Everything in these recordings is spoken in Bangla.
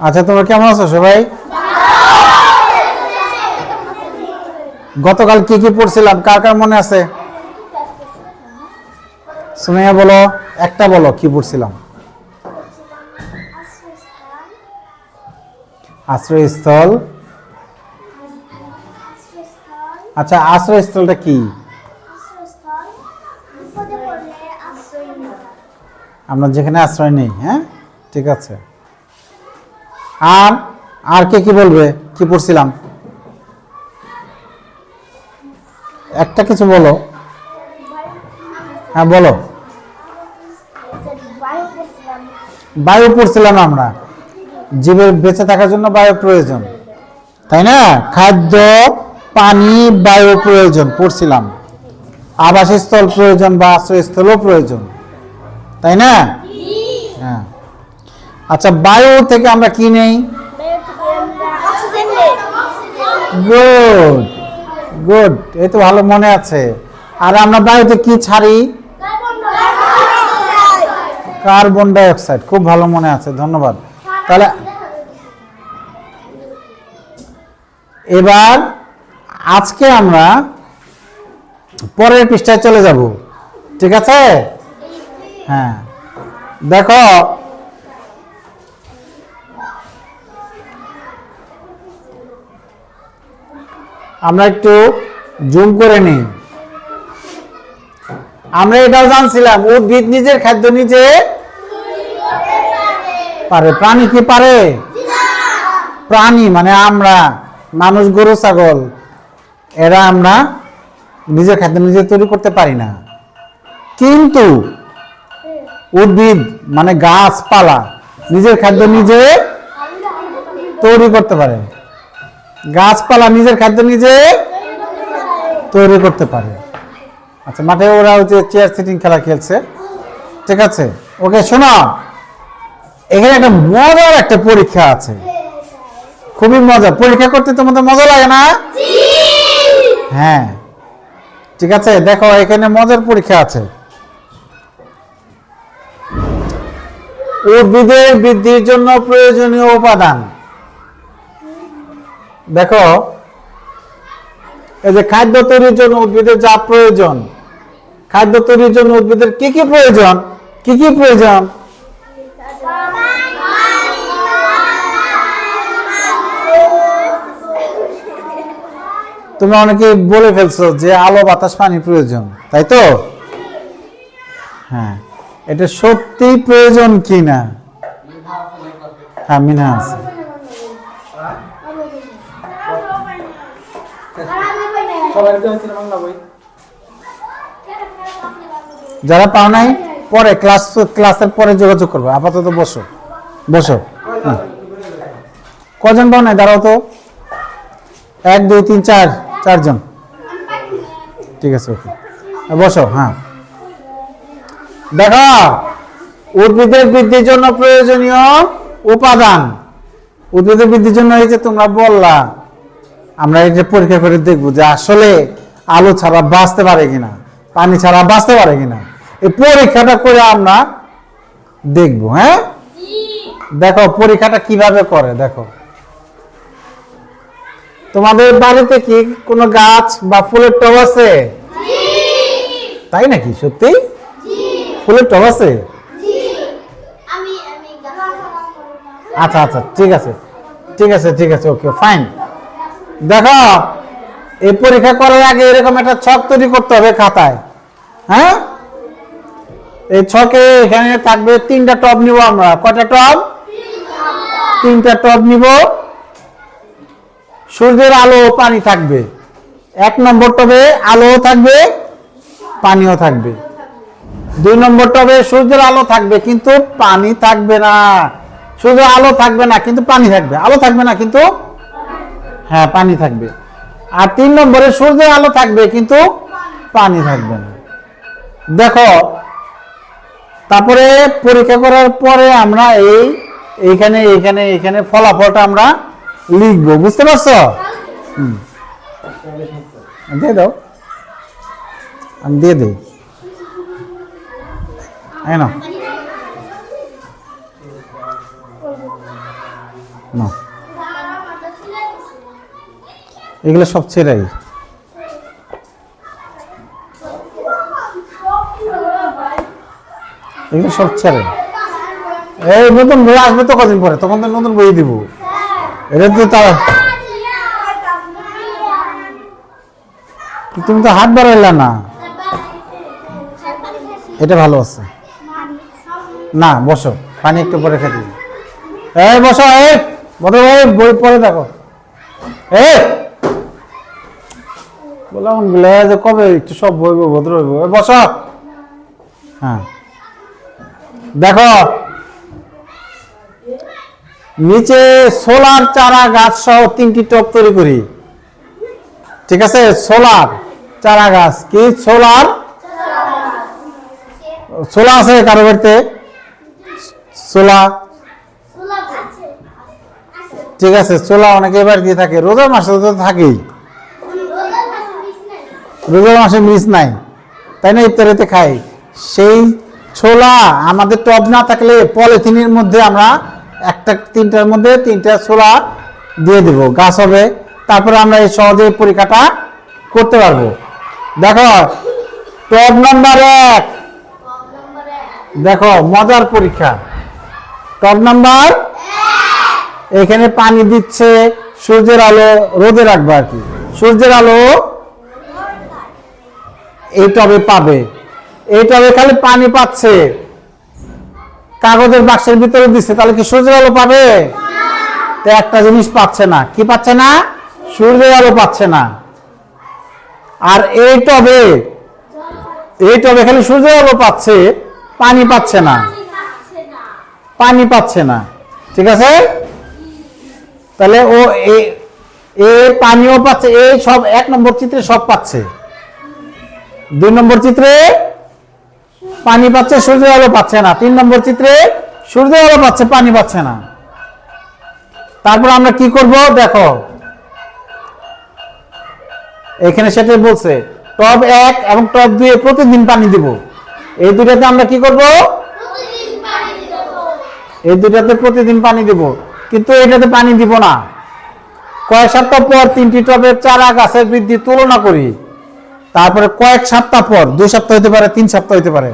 আচ্ছা তোমরা কেমন আছো সবাই? গতকাল কি কি পড়ছিলাম? কার কার মনে আছে? সুমাইয়া বলো, একটা বলো, কি পড়ছিলাম? আশ্রয়স্থল। আচ্ছা আশ্রয়স্থলটা কি? আমরা যেখানে আশ্রয় নেই হ্যাঁ? ঠিক আছে। আর আর কে কি বলবে? কি পড়ছিলাম? একটা কিছু বলো। হ্যাঁ বলো। বায়ু পড়ছিলাম আমরা। জীবের বেঁচে থাকার জন্য বায়ু প্রয়োজন। তাই না? খাদ্য, পানি, বায়ু প্রয়োজন, পড়ছিলাম। আবাসস্থল প্রয়োজন বা আশ্রয়স্থলও প্রয়োজন। তাই না? আচ্ছা বায়ু থেকে আমরা কি নেই? গুড গুড এই তো ভালো মনে আছে। আর আমরা বায়ুতে কি ছাড়ি? কার্বন ডাইঅক্সাইড খুব ভালো মনে আছে, ধন্যবাদ। তাহলে এবার আজকে আমরা পরের পৃষ্ঠায় চলে যাব। ঠিক আছে? হ্যাঁ। দেখো আমরা একটু জুম করে নিই। আমরা এটাও জানছিলাম, উদ্ভিদ নিজের খাদ্য নিজে পারে, প্রাণী কি পারে? প্রাণী মানে আমরা, মানুষ, গরু, ছাগল, এরা আমরা নিজের খাদ্য নিজে তৈরি করতে পারি না। কিন্তু উদ্ভিদ মানে গাছপালা, নিজের খাদ্য নিজে তৈরি করতে পারে। গাছপালা নিজের খাদ্য নিজে তৈরি করতে পারে। আচ্ছা মাঠে ওরা ওই যে চেয়ার সিটিং খেলা খেলছে। ঠিক আছে? ওকে শোনো। এখানে একটা মজার একটা পরীক্ষা আছে। খুবই মজা পরীক্ষা করতে তোমাদের মজা লাগে না? হ্যাঁ। ঠিক আছে দেখো এখানে মজার পরীক্ষা আছে। উদ্ভিদের বৃদ্ধির জন্য প্রয়োজনীয় উপাদান। দেখো, এই যে খাদ্য তৈরির জন্য উদ্ভিদের যা প্রয়োজন, খাদ্য তৈরির জন্য উদ্ভিদের কি কি প্রয়োজন? কি কি প্রয়োজন? তুমি অনেকে বলে ফেলছো যে আলো, বাতাস, পানি প্রয়োজন, তাই তো? হ্যাঁ এটা সত্যি প্রয়োজন কি না হ্যাঁ মিনা আছে। যারা পাও নাই, পরে ক্লাস, ক্লাসের পরে যোগাযোগ করবে। আপাতত বসো। বসো। কজন পাও নাই? দাঁড়াও তো। এক, দুই, তিন, চার, চারজন। ঠিক আছে, ওকে। বসো হ্যাঁ। দেখো, উদ্ভিদের বৃদ্ধির জন্য প্রয়োজনীয় উপাদান। উদ্ভিদের বৃদ্ধির জন্য এই যে তোমরা বললা আমরা যে পরীক্ষা করে দেখব যে আসলে আলো ছাড়া বাঁচতে পারে কিনা, পানি ছাড়া বাঁচতে পারে কিনা, এই পরীক্ষাটা করে আমরা দেখব হ্যাঁ? দেখো পরীক্ষাটা কীভাবে করে, দেখো। তোমাদের বাড়িতে কি কোনো গাছ বা ফুলের টব আছে? তাই নাকি? সত্যি? ফুলের টব আছে? আচ্ছা আচ্ছা ঠিক আছে ঠিক আছে ঠিক আছে, ওকে ফাইন দেখো এই পরীক্ষা করার আগে এরকম একটা ছক তৈরি করতে হবে খাতায় হ্যাঁ? এই ছকে এখানে থাকবে তিনটা টব নিব আমরা। কয়টা টব? তিনটা টব নিব। সূর্যের আলো পানি থাকবে। এক নম্বর টবে আলো থাকবে, পানিও থাকবে। দুই নম্বর টবে সূর্যের আলো থাকবে, কিন্তু পানি থাকবে না। সূর্যের আলো থাকবে না, কিন্তু পানি থাকবে। আলো থাকবে না, কিন্তু হ্যাঁ পানি থাকবে। আর তিন নম্বরে সূর্যের আলো থাকবে, কিন্তু পানি থাকবে না। দেখো, তারপরে পরীক্ষা করার পরে আমরা এই, এইখানে এইখানে এইখানে ফলাফলটা আমরা লিখব। বুঝতে পারছ? দিয়ে দাও। আমি দিয়ে দিই। নাও। না এগুলো সব ছেড়াই। এগুলো সব ছেড়ে। এই নতুন বই আসবে তো কদিন পরে, তখন তো নতুন বই দিব। এটা তো তার তুমি তো হাত বাড়াইলা না। এটা ভালো আছে। না, বসো, পানি একটু পরে খেতে। এই, বসো, এই ভাই, বই পরে দেখো। এই! বললাম যে কবে একটু সব বইব ভদ্র হইব? বসো। হ্যাঁ। দেখো নিচে সোলার চারা গাছ সহ তিনটি টপ তৈরি করি। ঠিক আছে? সোলার চারা গাছ। কি? সোলার? সোলা আছে কারও বাড়িতে? সোলা। ঠিক আছে সোলা অনেকে এবার দিয়ে থাকে। রোজার মাসে তো থাকেই। রোজার মাসে মিস নাই, তাই না ইফতারিতে খাই। সেই ছোলা আমাদের টব না থাকলে পলিথিনের মধ্যে আমরা একটা তিনটার মধ্যে তিনটা ছোলা দিয়ে দেব, গাছ হবে। তারপরে আমরা এই সহজে পরীক্ষাটা করতে পারব। দেখো টব নাম্বার এক। দেখো, মজার পরীক্ষা। টব নাম্বার এখানে পানি দিচ্ছে, সূর্যের আলো রোদে রাখব আর কি। সূর্যের আলো এই টবে পাবে। এই টবে খালি পানি পাচ্ছে। কাগজের বাক্সের ভিতরে দিচ্ছে তাহলে কি সূর্যের আলো পাবে? তো একটা জিনিস পাচ্ছে না। কি পাচ্ছে না? সূর্যের আলো পাচ্ছে না। আর এই টবে এই টবে খালি সূর্যের আলো পাচ্ছে পানি পাচ্ছে না। পানি পাচ্ছে না। ঠিক আছে? তাহলে ও এ এ পানিও পাচ্ছে এই সব এক নম্বর চিত্রে সব পাচ্ছে। দুই নম্বর চিত্রে পানি পাচ্ছে সূর্যের আলো পাচ্ছে না। তিন নম্বর চিত্রে সূর্যের আলো পাচ্ছে, পানি পাচ্ছে না। তারপর আমরা কি করব? দেখো। এখানে সেটাই বলছে, টব এক এবং টব দুই প্রতিদিন পানি দিব। এই দুটাতে আমরা কি করব? এই দুটাতে প্রতিদিন পানি দিব। কিন্তু এটাতে পানি দিব না। কয়েক সপ্তাহ পর তিনটি টবের চারা গাছের বৃদ্ধি তুলনা করি। তারপরে কয়েক সপ্তাহ পর, দুই সপ্তাহ হতে পারে, তিন সপ্তাহ হতে পারে।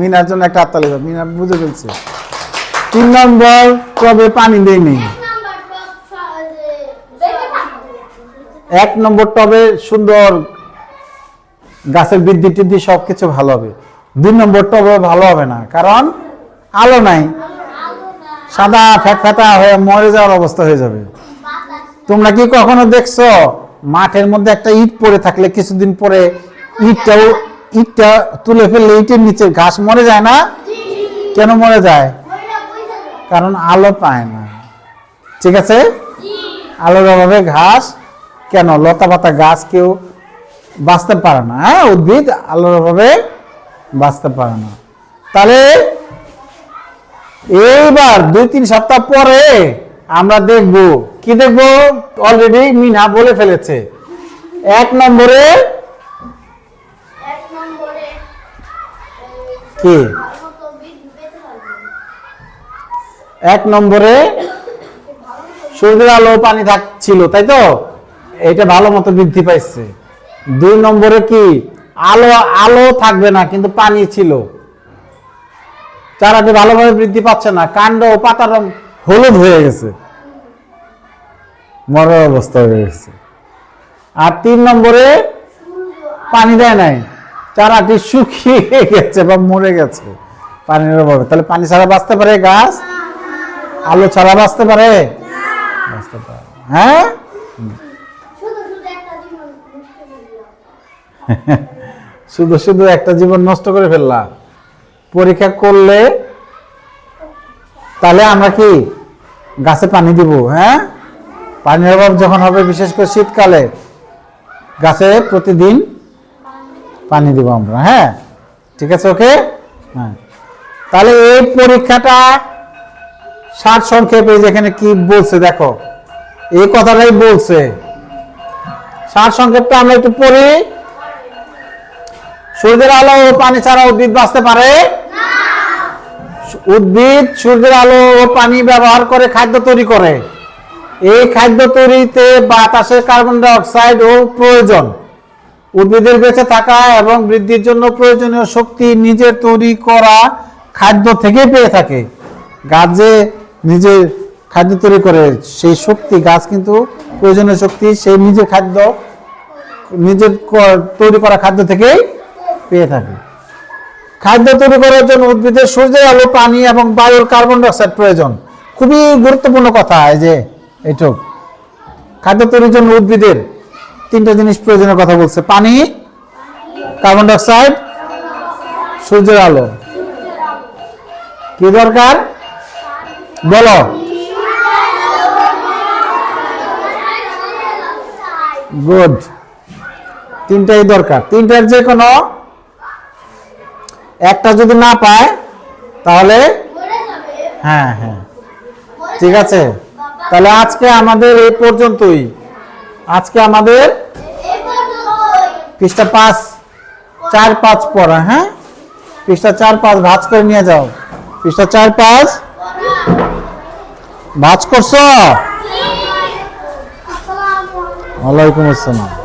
মিনার জন্য একটা হাততালি দাও মিনা বুঝে ফেলছে। তিন নম্বর টবে পানি দেই নেই? এক নম্বর টবে সুন্দর গাছের বৃদ্ধি টিদ্ধি সবকিছু ভালো হবে। দুই নম্বর টবে ভালো হবে না, কারণ আলো নাই। সাদা ফ্যাট ফ্যাটা হয়ে মরে যাওয়ার অবস্থা হয়ে যাবে। তোমরা কি কখনো দেখছ মাঠের মধ্যে একটা ইট পড়ে থাকলে কিছুদিন পরে ইটটাও, ইটটা তুলে ফেললে ইটের নিচে ঘাস মরে যায় না? কেন মরে যায়? কারণ আলো পায় না। ঠিক আছে? আলোর অভাবে ঘাস কেন? লতা পাতা গাছ কেউ বাঁচতে পারে না হ্যাঁ উদ্ভিদ আলোর অভাবে বাঁচতে পারে না। তাহলে এইবার দুই, তিন সপ্তাহ পরে আমরা দেখব। কি দেখব? অলরেডি মিনা বলে ফেলেছে। এক নম্বরে কি? এক নম্বরে সূর্যের আলো পানি থাকছিল তাই তো? এটা ভালো মতো বৃদ্ধি পাইছে। দুই নম্বরে কি? আলো আলো থাকবে না কিন্তু পানি ছিল। চারাটি ভালোভাবে বৃদ্ধি পাচ্ছে না কাণ্ড ও পাতার রং হলুদ হয়ে গেছে। মরার অবস্থা হয়ে গেছে। আর তিন নম্বরে পানি দেয় নাই। চারাটি শুকিয়ে গেছে বা মরে গেছে। পানির অভাবে। তাহলে পানি ছাড়া বাঁচতে পারে গাছ? আলো ছাড়া বাঁচতে পারে? বাঁচতে পারে। হ্যাঁ? শুধু শুধু একটা জীবন নষ্ট করে ফেললাম। পরীক্ষা করলে তাহলে আমরা কি গাছে পানি দিব হ্যাঁ? পানির অভাব যখন হবে বিশেষ করে শীতকালে গাছে প্রতিদিন পানি দিব আমরা হ্যাঁ? ঠিক আছে ওকে? হ্যাঁ। তাহলে এই পরীক্ষাটা ষাট সংক্ষেপে যেখানে কি বলছে দেখো। এই কথাটাই বলছে। ষাট সংক্ষেপটা আমরা একটু পড়ি। সূর্যের আলো ও পানি ছাড়া উদ্ভিদ বাঁচতে পারে? উদ্ভিদ সূর্যের আলো ও পানি ব্যবহার করে খাদ্য তৈরি করে। এই খাদ্য তৈরিতে বাতাসে কার্বন ডাই অক্সাইড ও প্রয়োজন। উদ্ভিদের বেঁচে থাকা এবং বৃদ্ধির জন্য প্রয়োজনীয় শক্তি নিজের তৈরি করা খাদ্য থেকে পেয়ে থাকে। গাছ যে নিজের খাদ্য তৈরি করে, সেই শক্তি, গাছ কিন্তু প্রয়োজনীয় শক্তি, সেই নিজের খাদ্য, নিজের তৈরি করা খাদ্য থেকেই পেয়ে থাকে। খাদ্য তৈরি করার জন্য উদ্ভিদের সূর্যের আলো, পানি এবং বায়ুর কার্বন ডাইঅক্সাইড প্রয়োজন। খুবই গুরুত্বপূর্ণ কথা এই যে এইটুক খাদ্য তৈরির জন্য উদ্ভিদের তিনটা জিনিস প্রয়োজনের কথা বলছে। পানি, কার্বন ডাইঅক্সাইড, সূর্যের আলো। কি দরকার? বলো। গুড। তিনটাই দরকার। তিনটার যে কোনো একটা যদি না পায়, তাহলে হ্যাঁ হ্যাঁ। ঠিক আছে। তাহলে আজকে আমাদের এ পর্যন্তই। আজকে আমাদের পৃষ্ঠা পাঁচ চার পাঁচ পড়া হ্যাঁ? পৃষ্ঠা চার পাঁচ ভাজ করে নিয়ে যাও। পৃষ্ঠা চার পাঁচ ভাজ করছ? ওয়ালাইকুম আসসালাম।